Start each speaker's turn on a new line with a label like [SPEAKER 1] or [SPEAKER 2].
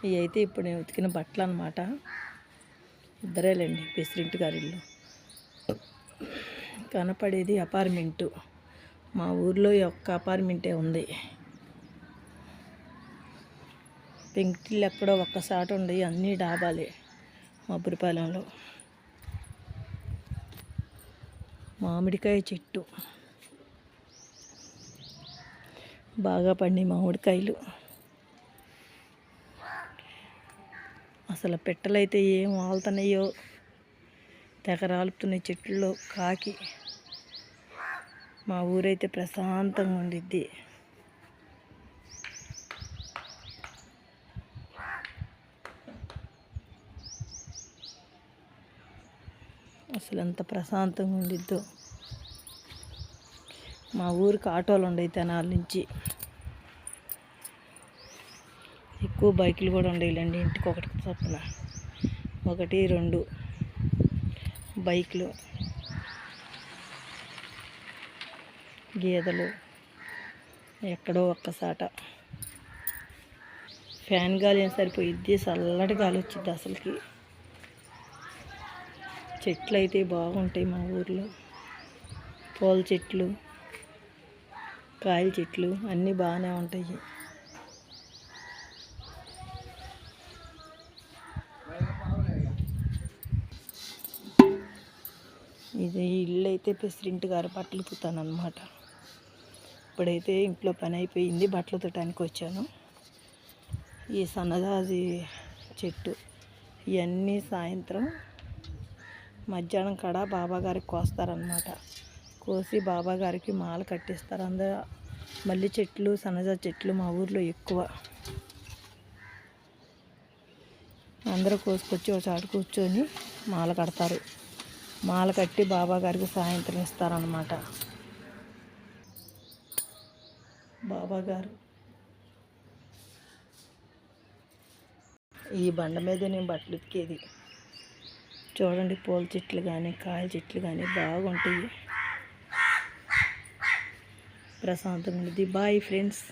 [SPEAKER 1] ఇవి అయితే ఇప్పుడు నేను ఉతికిన బట్టలు అనమాట ఇద్దరేలేండి ప్రెసిడెంట్ గారిళ్ళు కనపడేది అపార్ట్మెంటు. మా ఊర్లో ఒక్క అపార్ట్మెంటే ఉంది. పెంకిటిల్లు ఎక్కడో ఒక్కసాట ఉండయి అన్నీ డాబాలే మబ్బురిపాలెంలో మామిడికాయ చెట్టు. బాగా పండి మామిడికాయలు. అసలు పెట్టలైతే ఏం వాళ్తున్నాయో తెగ రాలుపుతున్నాయి చెట్లలో కాకి. మా ఊరైతే ప్రశాంతంగా ఉండిద్ది. అసలు ఎంత ప్రశాంతంగా ఉండిద్దో. మా ఊరికి ఆటోలు ఉండవు తెనాల నుంచి. ఎక్కువ బైకులు కూడా ఉండేవిలేండి ఇంటికి ఒకటి చొప్పున ఒకటి రెండు బైకులు. గేదెలు. ఎక్కడో ఒక్కసాట. ఫ్యాన్ గాలి ఏం సరిపోయిద్ది చల్లటి గాలి వచ్చింది అసలుకి. చెట్లు అయితే బాగుంటాయి మా ఊర్లో. పూల చెట్లు కాయల చెట్లు అన్నీ బాగానే ఉంటాయి. ఇది ఇల్లు అయితే ప్రెసిడెంట్ గారు బట్టలు ఉతుకుతాను అనమాట ఇప్పుడైతే ఇంట్లో పని అయిపోయింది బట్టలు ఉతకడానికి వచ్చాను. ఈ సన్నజాజి చెట్టు ఇవన్నీ సాయంత్రం మధ్యాహ్నం కాడ బాబా గారికి కోస్తారనమాట కోసి బాబా గారికి మాల కట్టిస్తారు. అందరూ మల్లి చెట్లు సన్నజా చెట్లు మా ఊర్లో ఎక్కువ. అందరూ కోసుకొచ్చి ఒక చాటు కూర్చొని మాల కడతారు. మాల కట్టి బాబా గారికి సాయంత్రం ఇస్తారనమాట బాబాగారు ఈ బండ మీద నేను బట్టలు ఉతికేది. చూడండి పూల చెట్లు కానీ కాయల చెట్లు కానీ బాగుంటాయి. ప్రశాంతంగా ఉంటుంది బాయ్ ఫ్రెండ్స్.